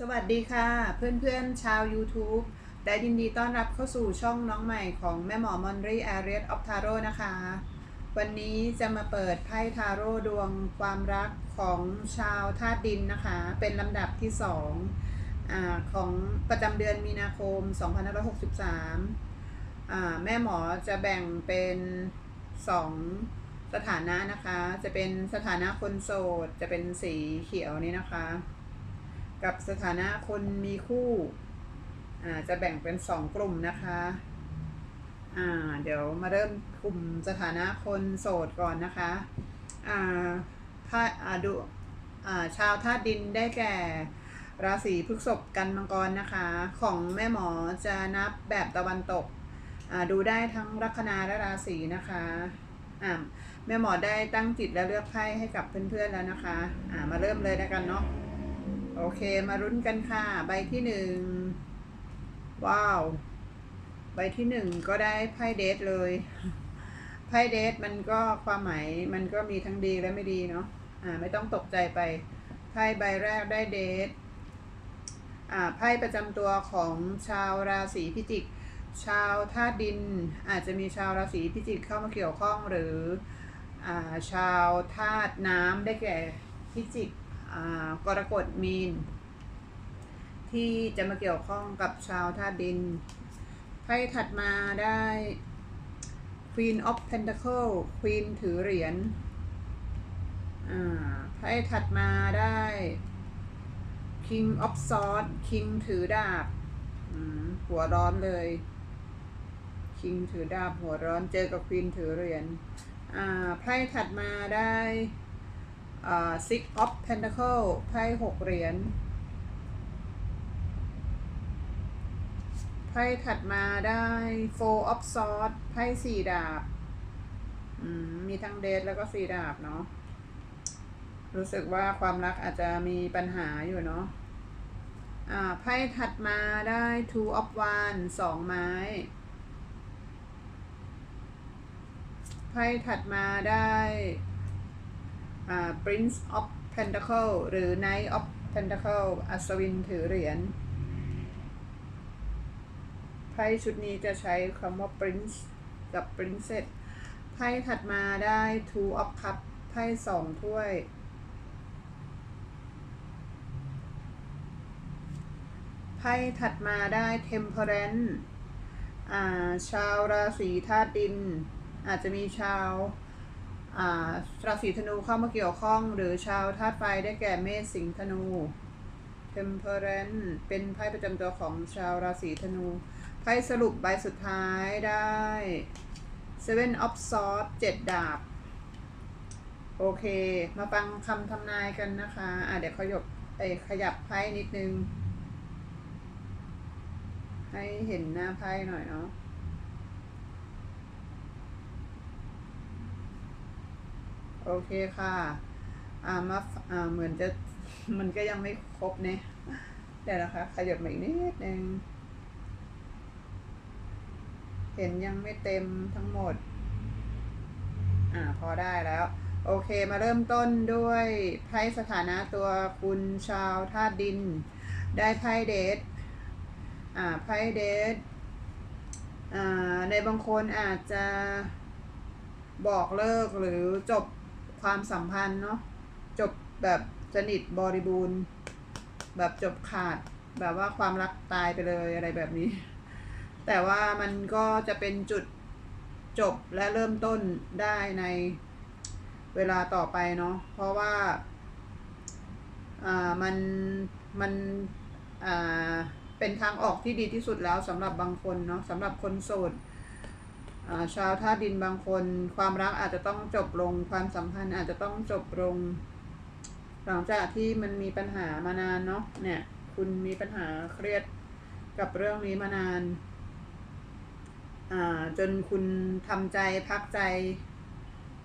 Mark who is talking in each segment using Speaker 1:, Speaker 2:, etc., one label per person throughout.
Speaker 1: สวัสดีค่ะ เพื่อนๆชาว YouTube และยินดีต้อนรับเข้าสู่ช่องน้องใหม่ของแม่หมอมอนรีแอเรียออฟทาโร่นะคะ วันนี้จะมาเปิดไพ่ทาโร่ดวงความรักของชาวธาตุดินนะคะ เป็นลำดับที่2อของประจำเดือนมีนาคม 2563อ่าแม่หมอจะแบ่งเป็น 2 สถานะนะคะ จะเป็นสถานะคนโสด จะเป็นสีเขียวนี้นะคะ กับสถานะคนมีคู่อ่าจะแบ่งเป็นสองกลุ่มนะคะอ่าเดี๋ยวมาเริ่มกลุ่มสถานะคนโสดก่อนนะคะอ่าถ้าอ่าดูอ่าชาวธาตุดินได้แก่ราศีพฤษภกันมังกรนะคะ ของแม่หมอจะนับแบบตะวันตกอ่าดูได้ทั้งลัคนาและราศีนะคะอ่าแม่หมอได้ตั้งจิตและเลือกไพ่ให้กับเพื่อนๆแล้วนะคะอ่ามาเริ่มเลยแล้วกันเนาะ โอเคมารุ้นกันค่ะ ใบที่หนึ่งว้าว ใบที่หนึ่งก็ได้ไพ่เดทเลยไพ่เดทมันก็ความหมายมันก็มีทั้งดีและไม่ดีเนาะอ่าไม่ต้องตกใจไปไพ่ใบแรกได้เดทอ่าไพ่ประจำตัวของชาวราศีพิจิก ชาวธาตุดิน อาจจะมีชาวราศีพิจิกเข้ามาเกี่ยวข้องหรืออ่าชาวธาตุน้ำได้แก่พิจิก กรกฎมีน ที่จะมาเกี่ยวข้องกับชาวธาตุดินไพ่ถัดมาได้ Queen of Pentacle Queen ถือเหรียญไพ่ถัดมาได้ King of Swords King ถือดาบหัวร้อนเลย King ถือดาบหัวร้อนเจอกับ Queen ถือเหรียญไพ่ถัดมาได้ six of pentacle ไพ่หกเหรียญไพ่ถัดมาได้ four of swords ไพ่สี่ดาบมีทั้งเดทแล้วก็สี่ดาบเนาะรู้สึกว่าความรักอาจจะมีปัญหาอยู่เนาะอ่าไพ่ถัดมาได้ two of wands สองไม้ไพ่ถัดมาได้ Prince of Pentacle หรือ Knight of Pentacle อัศวินถือเหรียญไพ่ชุดนี้จะใช้คำว่า Prince กับ Princess ไพ่ถัดมาได้ Two of Cup ไพ่สองถ้วย ไพ่ถัดมาได้ Temperance ชาวราศีธาตุดิน อาจจะมีชาว ราศีธนูเข้ามาเกี่ยวข้อง หรือชาวธาตุไฟได้แก่เมษสิงห์ธนู Temperance เป็นไพ่ประจำตัวของชาวราศีธนู ไพ่สรุปใบสุดท้ายได้ Seven of Swords เจ็ดดาบ โอเค มาฟังคำทำนายกันนะคะ อะเดี๋ยวขยบเอ้ขยับไพ่นิดนึง ให้เห็นหน้าไพ่หน่อยเนาะ โอเคค่ะ อ่ามาอ่าเหมือนจะมันก็ยังไม่ครบเนี่ยเดี๋ยวนะคะ ขยับมาอีกนิดนึงเห็นยังไม่เต็มทั้งหมด อ่าพอได้แล้ว โอเคมาเริ่มต้นด้วยไพ่สถานะตัวคุณชาวธาตุดิน ได้ไพ่เดทอ่าไพ่เดทอ่าในบางคนอาจจะบอกเลิกหรือจบ ความสัมพันธ์เนาะจบแบบสนิทบริบูรณ์ แบบจบขาดแบบว่าความรักตายไปเลยอะไรแบบนี้ แต่ว่ามันก็จะเป็นจุดจบและเริ่มต้นได้ในเวลาต่อไปเนาะเพราะว่าอ่ามันมันอ่าเป็นทางออกที่ดีที่สุดแล้วสำหรับบางคนเนาะสำหรับคนโสด ชาวท่าดินบางคน ความรักอาจจะต้องจบลง ความสัมพันธ์อาจจะต้องจบลง หลังจากที่มันมีปัญหามานานเนาะเนี่ย คุณมีปัญหาเครียดกับเรื่องนี้มานานจนคุณทำใจพักใจ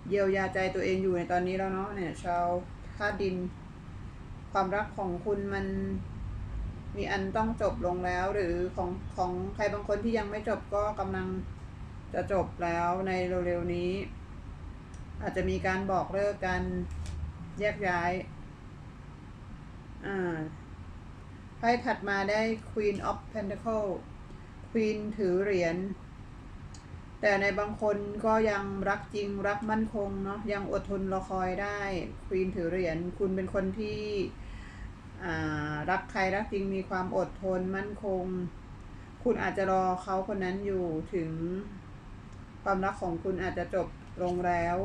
Speaker 1: เยียวยาใจตัวเองอยู่ในตอนนี้แล้วเนาะเนี่ย ชาวท่าดิน ความรักของคุณมันมีอันต้องจบลงแล้ว หรือของของใครบางคนที่ยังไม่จบก็กำลัง จะจบแล้วในเร็วๆนี้ อาจจะมีการบอกเลิกกันแยกย้ายอ่าไพ่ถัดมาได้ Queen of Pentacle Queen ถือเหรียญแต่ในบางคนก็ยังรักจริงรักมั่นคงเนาะยังอดทนรอคอยได้ Queen ถือเหรียญคุณเป็นคนที่รักใครรักจริงมีความอดทนมั่นคง คุณอาจจะรอเขาคนนั้นอยู่ถึง ความรักของคุณอาจจะจบลงแล้ว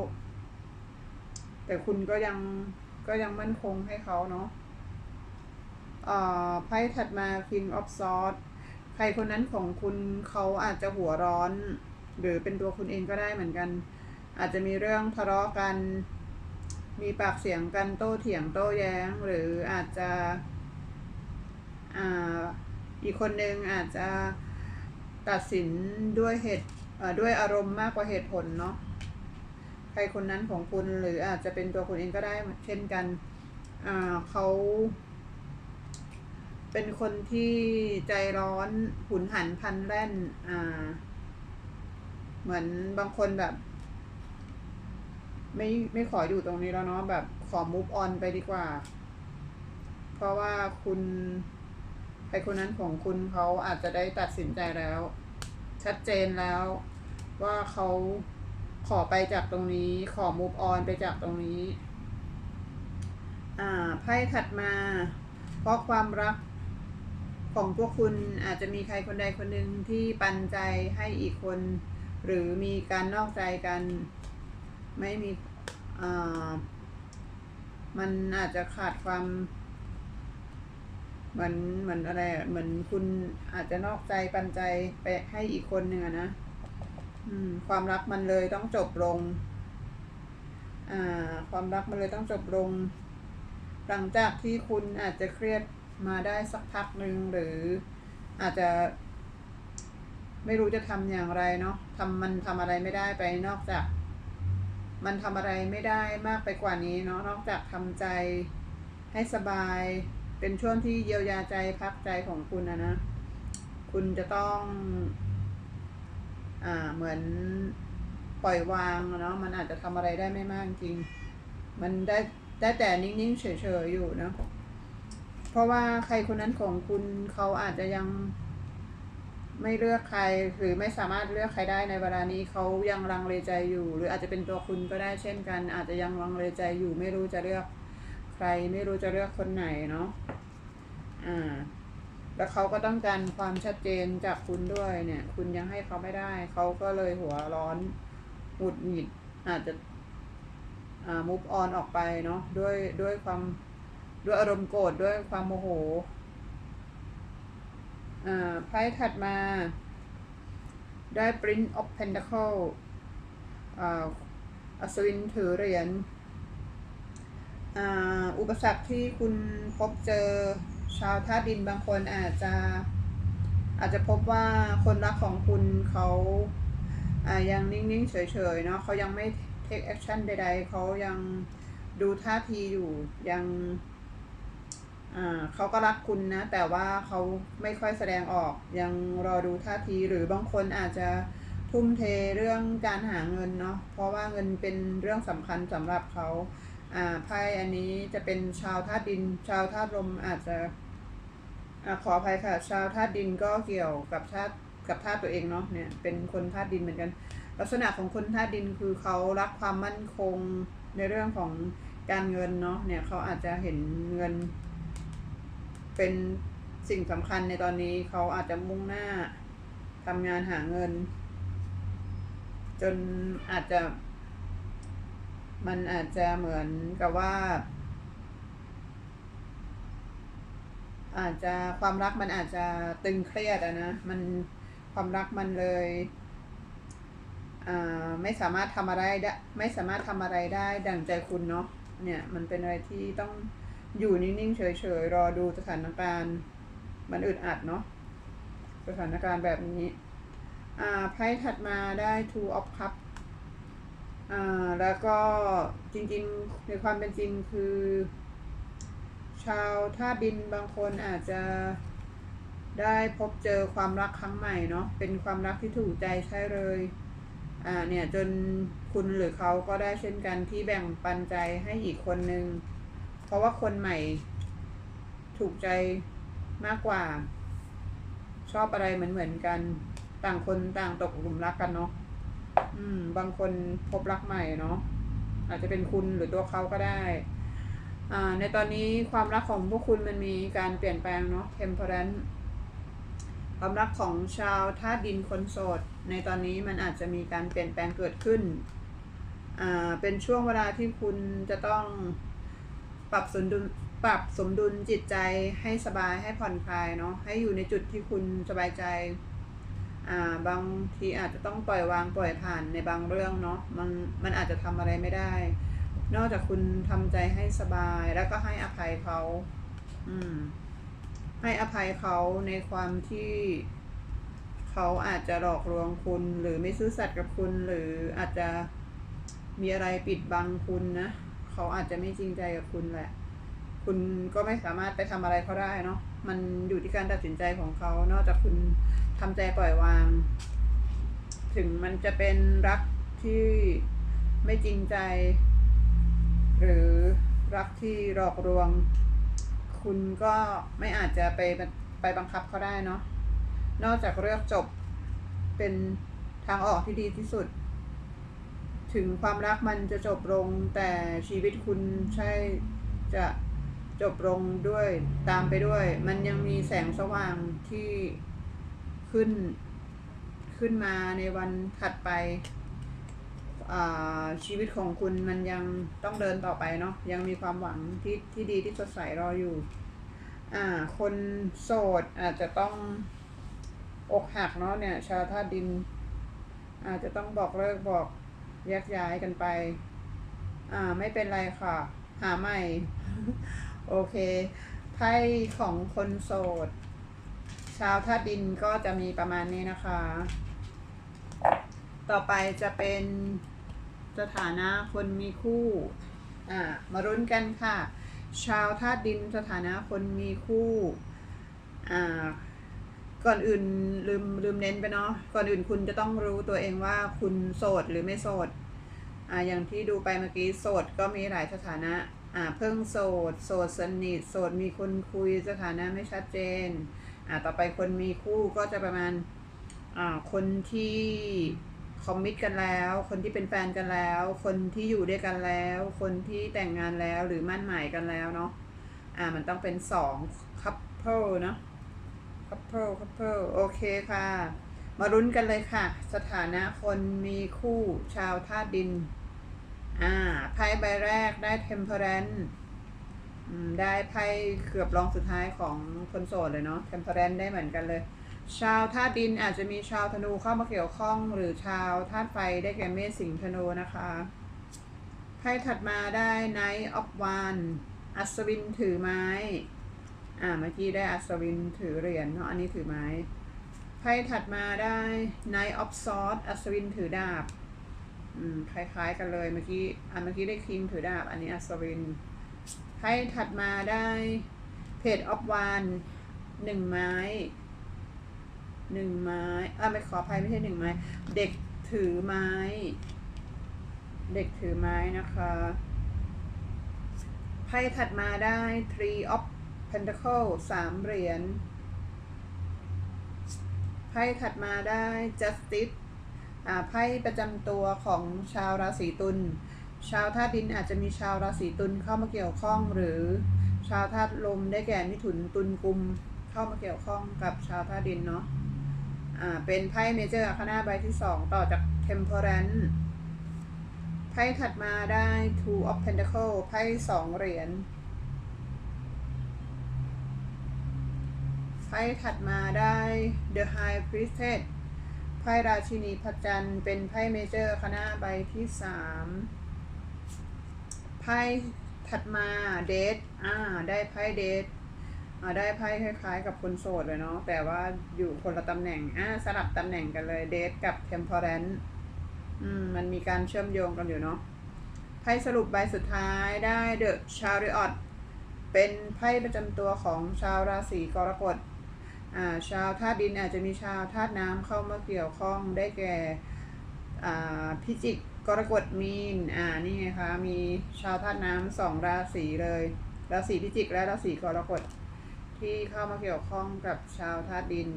Speaker 1: แต่คุณก็ยังก็ยังมั่นคงให้เขาเนาะไพ่ถัดมา King of Swords ใครคนนั้นของคุณเขาอาจจะหัวร้อน หรือเป็นตัวคุณเองก็ได้เหมือนกัน อาจจะมีเรื่องทะเลาะกัน มีปากเสียงกันโต้เถียงโต้แย้ง หรืออาจจะอ่าอีกคนนึงอาจจะตัดสินด้วยเหตุ ด้วยอารมณ์มากกว่าเหตุผลเนาะใครคนนั้นของคุณหรืออาจจะเป็นตัวคุณเองก็ได้เช่นกันเขาเป็นคนที่ใจร้อนหุนหันพันแล่นเหมือนบางคนแบบ ไม่ไม่ขออยู่ตรงนี้แล้วเนาะแบบขอมุฟออนไปดีกว่า เพราะว่าคุณใครคนนั้นของคุณเขาอาจจะได้ตัดสินใจแล้ว ชัดเจนแล้วว่าเขาขอไปจากตรงนี้ ขอมุฟออนไปจากตรงนี้ อ่า ไพ่ถัดมา เพราะความรักของพวกคุณอาจจะมีใครคนใดคนหนึ่งที่ปันใจให้อีกคน หรือมีการนอกใจกัน ไม่มีมันอาจจะขาดความ เหมือนเหมือนอะไรเหมือนคุณอาจจะนอกใจปันใจไปให้อีกคนหนึ่งนะความรักมันเลยต้องจบลงความรักมันเลยต้องจบลง หลังจากที่คุณอาจจะเครียดมาได้สักพักหนึ่งหรืออาจจะ ไม่รู้จะทำอย่างไรเนาะทำมันทำอะไรไม่ได้ไปนอกจาก มันทำอะไรไม่ได้มากไปกว่านี้เนาะนอกจากทำใจให้สบาย เป็นช่วงที่เยียวยาใจพักใจของคุณนะนะ คุณจะต้อง อ่า เหมือนปล่อยวางเนาะ มันอาจจะทำอะไรได้ไม่มากจริง มันได้ได้แต่นิ่งๆเฉยๆอยู่เนาะเพราะว่าใครคนนั้นของคุณเขาอาจจะยังไม่เลือกใครหรือไม่สามารถเลือกใครได้ในเวลานี้เขายังลังเลใจอยู่ หรืออาจจะเป็นตัวคุณก็ได้เช่นกัน อาจจะยังลังเลใจอยู่ไม่รู้จะเลือก ใครไม่รู้จะเลือกคนไหนเนาะ อ่า แล้วเขาก็ต้องการความชัดเจนจากคุณด้วยเนี่ย คุณยังให้เขาไม่ได้ เขาก็เลยหัวร้อนหงุดหงิด อาจจะ อ่ามุฟออนออกไปเนาะ ด้วยด้วยความด้วยอารมณ์โกรธด้วยความโมโห อ่า ไพ่ถัดมา ได้ Prince of Pentacle อ่าอัศวินถือเหรียญ อุปสรรคที่คุณพบเจอชาวธาดินบางคนอาจจะอาจจะพบว่าคนรักของคุณเขาายังนิ่งๆ เฉยๆเนาะเขายังไม่ take action ใดๆ เขายังดูท่าทีอยู่ยังเขาก็รักคุณนะ แต่ว่าเขาไม่ค่อยแสดงออก ยังรอดูท่าทีหรือบางคนอาจจะทุ่มเทเรื่องการหาเงินเนาะเพราะว่าเงินเป็นเรื่องสำคัญสำหรับเขา ไพ่อันนี้จะเป็นชาวธาตุดิน ชาวธาตุลมอาจจะอขออภัยค่ะ ชาวธาตุดินก็เกี่ยวกับธาตุกับธาตุตัวเองเนาะเนี่ยเป็นคนธาตุดินเหมือนกัน ลักษณะของคนธาตุดินคือเขารักความมั่นคงในเรื่องของการเงินเนาะเนี่ยเขาอาจจะเห็นเงิน เป็นสิ่งสำคัญในตอนนี้เขาอาจจะมุ่งหน้าทำงานหาเงิน จนอาจจะ มันอาจจะเหมือนกับว่า อาจจะความรักมันอาจจะตึงเครียดอะนะ มันความรักมันเลยไม่สามารถทำอะไรได้ ไม่สามารถทำอะไรได้ดังใจคุณเนาะเนี่ยมันเป็นอะไรที่ต้องอยู่นิ่งๆเฉยๆรอดูสถานการณ์ มันอึดอัดเนาะสถานการณ์แบบนี้ อ่าไพ่ถัดมาได้ two of cup อ่าแล้วก็จริงๆในความเป็นจริงคือ ชาวท่าดินบางคนอาจจะได้พบเจอความรักครั้งใหม่เนาะเป็นความรักที่ถูกใจใช่เลยอ่าเนี่ยจนคุณหรือเขาก็ได้เช่นกันที่แบ่งปันใจให้อีกคนนึง เพราะว่าคนใหม่ ถูกใจมากกว่า ชอบอะไรเหมือนเหมือนกัน ต่างคนต่างตกหลุมรักกันเนาะ อืม บางคนพบรักใหม่เนาะอาจจะเป็นคุณหรือตัวเขาก็ได้อ่าในตอนนี้ความรักของพวกคุณมันมีการเปลี่ยนแปลงเนาะ temperance ความรักของชาวธาตุดินคนโสด ในตอนนี้มันอาจจะมีการเปลี่ยนแปลงเกิดขึ้นอ่าเป็นช่วงเวลาที่คุณจะต้องปรับสมดุลปรับสมดุลจิตใจให้สบายให้ผ่อนคลายเนาะให้อยู่ในจุดที่คุณสบายใจ อ่าบางทีอาจจะต้องปล่อยวางปล่อยผ่านในบางเรื่องเนาะมันมันอาจจะทำอะไรไม่ได้ นอกจากคุณทำใจให้สบายแล้วก็ให้อภัยเขาอืม ให้อภัยเขาในความที่เขาอาจจะหลอกลวงคุณ หรือไม่ซื่อสัตย์กับคุณ หรืออาจจะมีอะไรปิดบังคุณนะเขาอาจจะไม่จริงใจกับคุณแหละ คุณก็ไม่สามารถไปทำอะไรเขาได้เนาะมันอยู่ที่การตัดสินใจของเขานอกจากคุณทำใจปล่อยวาง ถึงมันจะเป็นรักที่ไม่จริงใจ หรือรักที่หลอกลวง คุณก็ไม่อาจจะไปไปบังคับเขาได้เนาะนอกจากเลือกจบเป็นทางออกที่ดีที่สุด ถึงความรักมันจะจบลงแต่ชีวิตคุณใช่จะ จบลงด้วยตามไปด้วย มันยังมีแสงสว่างที่ขึ้นขึ้นมาในวันถัดไปอ่าชีวิตของคุณมันยังต้องเดินต่อไปเนาะยังมีความหวังที่ที่ดีที่สดใสรออยู่ อ่า คนโสดอาจจะต้องอกหักเนาะเนี่ยชาวธาตุดิน อาจจะต้องบอกเลิกบอกแยกย้ายกันไป อ่า ไม่เป็นไรค่ะ หาใหม่ โอเคไพ่ของคนโสด ชาวธาตุดินก็จะมีประมาณนี้นะคะ ต่อไปจะเป็นสถานะคนมีคู่ อ่า มารุ้นกันค่ะ ชาวธาตุดินสถานะคนมีคู่ อ่า ก่อนอื่นลืมลืมเน้นไปเนาะ ก่อนอื่นคุณจะต้องรู้ตัวเองว่าคุณโสดหรือไม่โสด อ่า อย่างที่ดูไปเมื่อกี้โสดก็มีหลายสถานะ อ่าเพิ่งโสด โสดสนิท โสดมีคนคุยสถานะไม่ชัดเจนอ่าต่อไปคนมีคู่ก็จะประมาณอ่าคนที่คอมมิตกันแล้ว คนที่เป็นแฟนกันแล้ว คนที่อยู่ด้วยกันแล้ว คนที่แต่งงานแล้วหรือมั่นหมายกันแล้วเนาะอ่ามันต้องเป็นสอง couple เนาะ couple couple โอเคค่ะ มารุ้นกันเลยค่ะ สถานะคนมีคู่ชาวธาตุดิน อ่าไพ่ใบแรกได้ temperance ได้ไพ่เกือบรองสุดท้ายของคนโสดเลยเนาะ temperance ได้เหมือนกันเลย ชาวธาตุดินอาจจะมีชาวธนูเข้ามาเกี่ยวข้อง หรือชาวธาตุไฟได้แก่เมษสิงห์ธนูนะคะไพ่ถัดมาได้ Knight of w a n อัศวินถือไม้ อ่า เมื่อกี้ได้อัศวินถือเหรียญเนาะ อันนี้ถือไม้ ไพ่ถัดมาได้ Knight of Swords อัศวินถือดาบ อืม คล้าย ๆ กันเลยเมื่อกี้ อันเมื่อกี้ได้คิงถือดาบ อันนี้อัศวินไพ่ถัดมาได้เพจออฟวานหนึ่งไม้หนึ่งไม้อ่าไม่ขออภัยไม่ใช่หนึ่งไม้ เด็กถือไม้ เด็กถือไม้นะคะไพ่ถัดมาได้ three of pentacle สามเหรียญไพ่ถัดมาได้ justice ไพ่ประจำตัวของชาวราศีตุล ชาวธาตุดินอาจจะมีชาวราศีตุลเข้ามาเกี่ยวข้อง หรือชาวธาตุลมได้แก่มิถุนตุลกุมเข้ามาเกี่ยวข้องกับชาวธาตุดินเนาะอ่าเป็นไพ่เมเจอร์คานาใบที่สองต่อจาก temperance ไพ่ถัดมาได้ two of Pentacles ไพ่สองเหรียญไพ่ถัดมาได้ the high priestess ไพ่ราชินีพระจันทร์เป็นไพ่เมเจอร์คณะใบที่สามไพ่ถัดมาเดทอ่า ได้ไพ่เดทอ่าได้ไพ่คล้ายๆ กับคนโสดเลยเนาะ แต่ว่าอยู่คนละตำแหน่ง อ่า สลับตำแหน่งกันเลยเดทกับเทมเพอร์เรนอืม มันมีการเชื่อมโยงกันอยู่เนาะ ไพ่สรุปใบสุดท้ายได้เดอะชาริออตเป็นไพ่ประจำตัวของชาวราศีกรกฎ ชาวธาตุดินอาจจะมีชาวธาตุน้ำเข้ามาเกี่ยวข้องได้แก่พิจิกกรกฎมีนอ่านี่ไงคะมีชาวธาตุน้ำสองราศีเลยราศีพิจิกและราศีกรกฎที่เข้ามาเกี่ยวข้องกับชาวธาตุดิน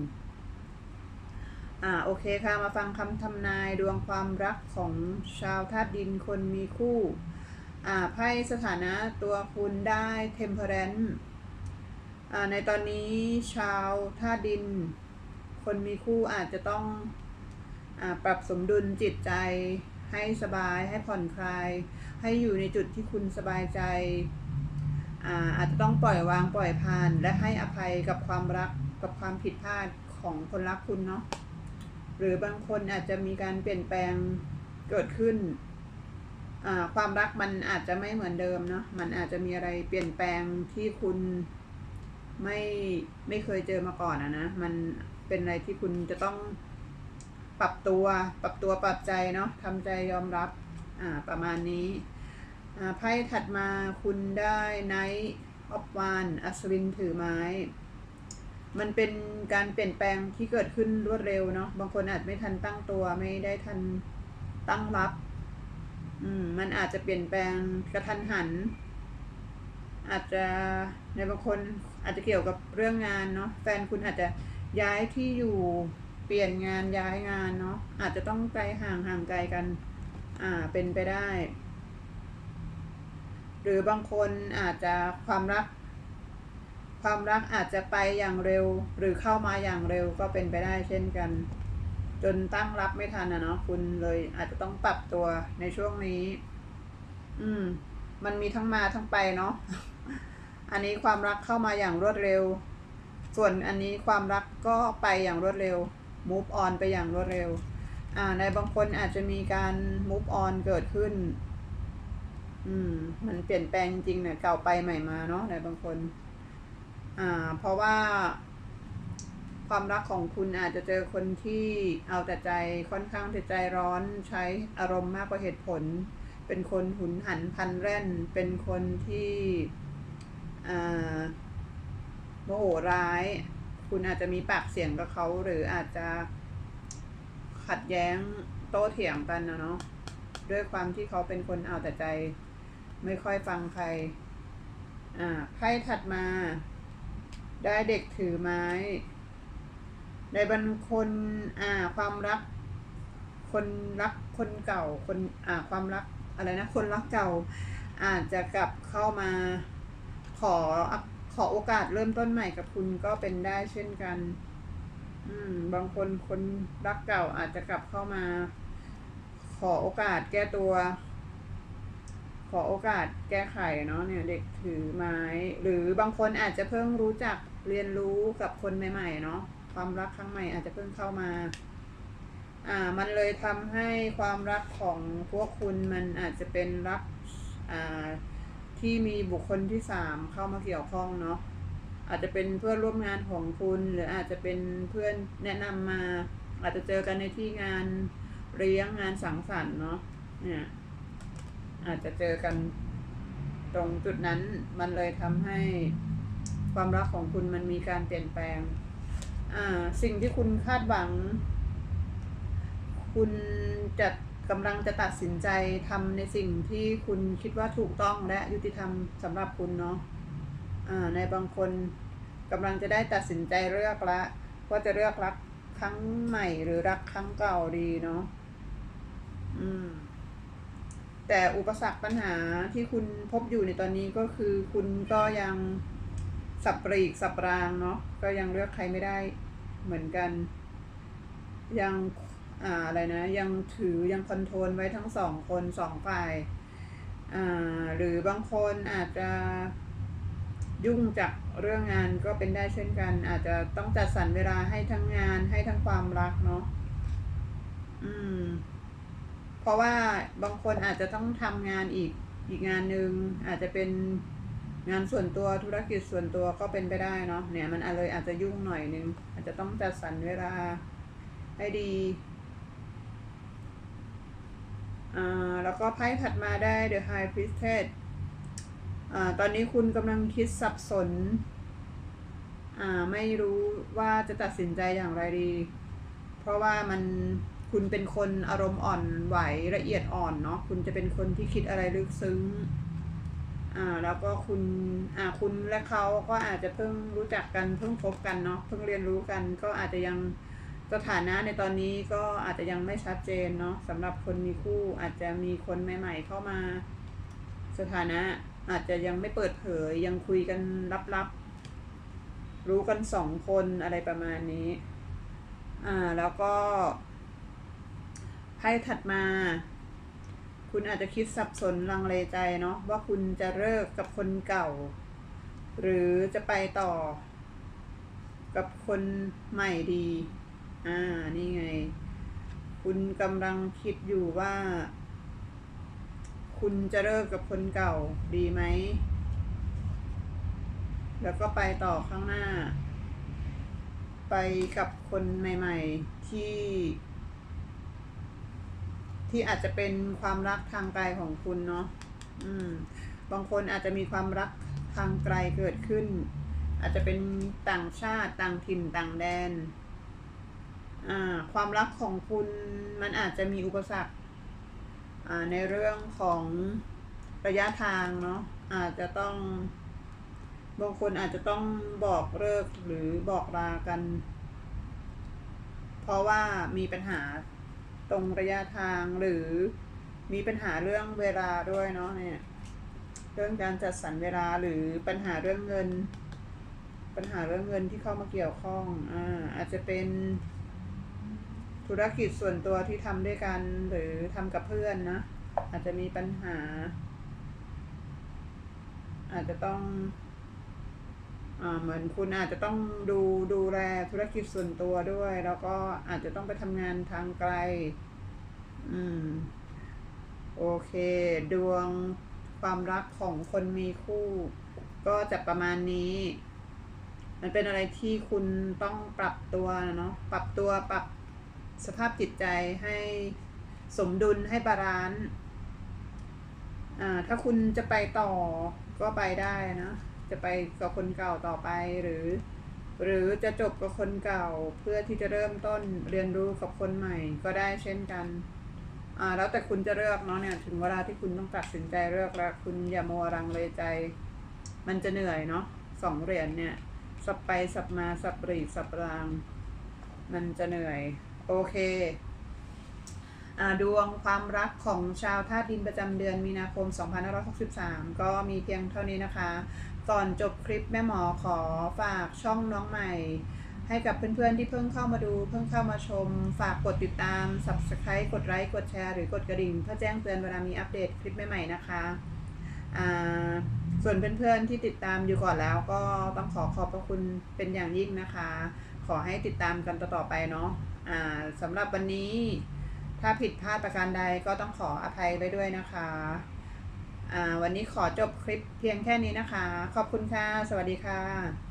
Speaker 1: อ่าโอเคค่ะมาฟังคำทำนายดวงความรักของชาวธาตุดินคนมีคู่อ่าไพ่สถานะตัวคุณได้ temperance ในตอนนี้ชาวธาดิน คนมีคู่อาจจะต้องอปรับสมดุลจิตใจให้สบายให้ผ่อนคลาย ให้อยู่ในจุดที่คุณสบายใจอาอาจจะต้องปล่อยวางปล่อยผ่าน และให้อภัยกับความรักกับความผิดพลาดของคนรักคุณเนาะหรือบางคนอาจจะมีการเปลี่ยนแปลงเกิดขึ้น ความรักมันอาจจะไม่เหมือนเดิมเนาะมันอาจจะมีอะไรเปลี่ยนแปลงที่คุณ ไม่ไม่เคยเจอมาก่อนอะนะ มันเป็นอะไรที่คุณจะต้องปรับตัว ปรับตัวปรับใจเนาะทำใจยอมรับอ่าประมาณนี้อ่าไพ่ถัดมาคุณได้ไนท์ออฟวานอัศวินถือไม้ มันเป็นการเปลี่ยนแปลงที่เกิดขึ้นรวดเร็วเนาะบางคนอาจไม่ทันตั้งตัวไม่ได้ทันตั้งรับอืมมันอาจจะเปลี่ยนแปลงกระทันหัน อาจจะในบางคน อาจจะเกี่ยวกับเรื่องงานเนาะแฟนคุณอาจจะย้ายที่อยู่เปลี่ยนงานย้ายงานเนาะอาจจะต้องไกลห่างห่างไกลกัน อ่าเป็นไปได้ หรือบางคนอาจจะความรัก ความรักอาจจะไปอย่างเร็ว หรือเข้ามาอย่างเร็วก็เป็นไปได้เช่นกัน จนตั้งรับไม่ทันนะเนาะคุณเลยอาจจะต้องปรับตัวในช่วงนี้ อืม มันมีทั้งมาทั้งไปเนาะ อันนี้ความรักเข้ามาอย่างรวดเร็ว ส่วนอันนี้ความรักก็ไปอย่างรวดเร็ว move on ไปอย่างรวดเร็ว อ่า ในบางคนอาจจะมีการ move on เกิดขึ้น อืม มันเปลี่ยนแปลงจริงเนี่ยเก่าไปใหม่มาเนาะในบางคน อ่า เพราะว่า ความรักของคุณอาจจะเจอคนที่เอาแต่ใจค่อนข้างจะใจร้อนใช้อารมณ์มากกว่าเหตุผล เป็นคนหุนหันพันแร่น เป็นคนที่ โมโหร้าย คุณอาจจะมีปากเสียงกับเขาหรืออาจจะขัดแย้งโต้เถียงกันนะเนาะด้วยความที่เขาเป็นคนเอาแต่ใจ ไม่ค่อยฟังใคร อ่าไพ่ถัดมา ได้เด็กถือไม้ ในบรรคนอ่าความรัก คนรักคนเก่าคนอ่าความรักอะไรนะ คนรักเก่าอาจจะกลับเข้ามา ขอขอโอกาสเริ่มต้นใหม่กับคุณก็เป็นได้เช่นกัน อืม บางคนคนรักเก่าอาจจะกลับเข้ามา ขอโอกาสแก้ตัว ขอโอกาสแก้ไขเนาะเนี่ย เด็กถือไม้ หรือบางคนอาจจะเพิ่งรู้จักเรียนรู้กับคนใหม่ ๆ เนาะความรักครั้งใหม่อาจจะเพิ่งเข้ามา อ่า มันเลยทำให้ความรักของพวกคุณมันอาจจะเป็นรัก อ่า ที่มีบุคคลที่สามเข้ามาเกี่ยวข้องเนาะอาจจะเป็นเพื่อนร่วมงานของคุณ หรืออาจจะเป็นเพื่อนแนะนำมา อาจจะเจอกันในที่งานเลี้ยงงานสังสรรค์เนาะเนี่ยอาจจะเจอกันตรงจุดนั้นมันเลยทำให้ความรักของคุณมันมีการเปลี่ยนแปลง อ่า สิ่งที่คุณคาดหวัง คุณจะ กำลังจะตัดสินใจทำในสิ่งที่คุณคิดว่าถูกต้องและยุติธรรมสำหรับคุณเนาะในบางคนกำลังจะได้ตัดสินใจเลือกละว่าจะเลือกรักครั้งใหม่หรือรักครั้งเก่าดีเนาะอืม แต่อุปสรรคปัญหาที่คุณพบอยู่ในตอนนี้ก็คือคุณก็ยังสับปรีกสับรางเนาะก็ยังเลือกใครไม่ได้เหมือนกัน ยัง อะไรนะยังถือยังคอนโทรลไว้ทั้งสองคนสองฝ่ายหรือบางคนอาจจะยุ่งจากเรื่องงานก็เป็นได้เช่นกัน อาจจะต้องจัดสรรเวลาให้ทั้งงานให้ทั้งความรักเนาะอืม เพราะว่าบางคนอาจจะต้องทำงานอีกอีกงานหนึ่งอาจจะเป็นงานส่วนตัวธุรกิจส่วนตัวก็เป็นไปได้เนาะเนี่ยมันเลยอาจจะยุ่งหน่อยนึงอาจจะต้องจัดสรรเวลาให้ดี อ่าแล้วก็ไพ่ถัดมาได้ The High Priestess อ่าตอนนี้คุณกำลังคิดสับสน อ่าไม่รู้ว่าจะตัดสินใจอย่างไรดี เพราะว่ามันคุณเป็นคนอารมณ์อ่อนไหวละเอียดอ่อนเนาะคุณจะเป็นคนที่คิดอะไรลึกซึ้งอ่าแล้วก็คุณอ่าคุณและเขาก็อาจจะเพิ่งรู้จักกันเพิ่งพบกันเนาะเพิ่งเรียนรู้กันก็อาจจะยัง สถานะในตอนนี้ก็อาจจะยังไม่ชัดเจนเนาะสำหรับคนมีคู่อาจจะมีคนใหม่ ๆ เข้ามา สถานะอาจจะยังไม่เปิดเผยยังคุยกันลับๆ รู้กันสองคนอะไรประมาณนี้ อ่าแล้วก็ไพ่ถัดมา คุณอาจจะคิดสับสนลังเลใจเนาะว่าคุณจะเลิกกับคนเก่า หรือจะไปต่อ กับคนใหม่ดี อ่า นี่ไง คุณกำลังคิดอยู่ว่า คุณจะเลิกกับคนเก่าดีไหม แล้วก็ไปต่อข้างหน้า ไปกับคนใหม่ ๆ ที่ ที่อาจจะเป็นความรักทางไกลของคุณเนาะ อืม บางคนอาจจะมีความรักทางไกลเกิดขึ้น อาจจะเป็นต่างชาติต่างถิ่นต่างแดน ความรักของคุณมันอาจจะมีอุปสรรคในเรื่องของระยะทางเนาะอาจจะต้องบางคนอาจจะต้องบอกเลิกหรือบอกลากัน เพราะว่ามีปัญหาตรงระยะทางหรือมีปัญหาเรื่องเวลาด้วยเนาะเนี่ยเรื่องการจัดสรรเวลาหรือปัญหาเรื่องเงิน ปัญหาเรื่องเงินที่เข้ามาเกี่ยวข้องอ่าอาจจะเป็น ธุรกิจส่วนตัวที่ทำด้วยกันหรือทำกับเพื่อนนะ อาจจะมีปัญหา อาจจะต้องอเหมือนคุณอาจจะต้องดูดูแลธุรกิจส่วนตัวด้วย แล้วก็อาจจะต้องไปทำงานทางไกล อืม โอเค ดวงความรักของคนมีคู่ ก็จะประมาณนี้ มันเป็นอะไรที่คุณต้องปรับตัวเนาะปรับตัวปรับ สภาพจิตใจให้สมดุลให้บาลานซ์อ่าถ้าคุณจะไปต่อก็ไปได้นะ จะไปกับคนเก่าต่อไปหรือ หรือจะจบกับคนเก่าเพื่อที่จะเริ่มต้นเรียนรู้กับคนใหม่ก็ได้เช่นกันอ่าแล้วแต่คุณจะเลือกเนาะเนี่ยถึงเวลาที่คุณต้องตัดสินใจเลือกแล้วคุณอย่ามัวรังเลยใจ มันจะเหนื่อยเนาะสองเหรียญเนี่ยสับไปสับมาสับปรีสับราง มันจะเหนื่อย โอเคอดวงความรักของชาวธาตุดินประจำเดือนมีนาคม 2563 ก็มีเพียงเท่านี้นะคะ ก่อนจบคลิปแม่หมอขอฝากช่องน้องใหม่ ให้กับเพื่อนๆที่เพิ่งเข้ามาดู เพิ่งเข้ามาชม ฝากกดติดตาม subscribe กดไลค์กดแชร์หรือกดกระดิ่ง เพื่อแจ้งเตือนเวลามีอัปเดตคลิปใหม่ๆนะคะอ่าส่วนเพื่อนๆที่ติดตามอยู่ก่อนแล้วก็ต้องขอขอบพระคุณเป็นอย่างยิ่งนะคะ ขอให้ติดตามกันต่อๆไปเนาะ สำหรับวันนี้ถ้าผิดพลาดประการใดก็ต้องขออภัยไปด้วยนะคะวันนี้ขอจบคลิปเพียงแค่นี้นะคะ ขอบคุณค่ะ สวัสดีค่ะ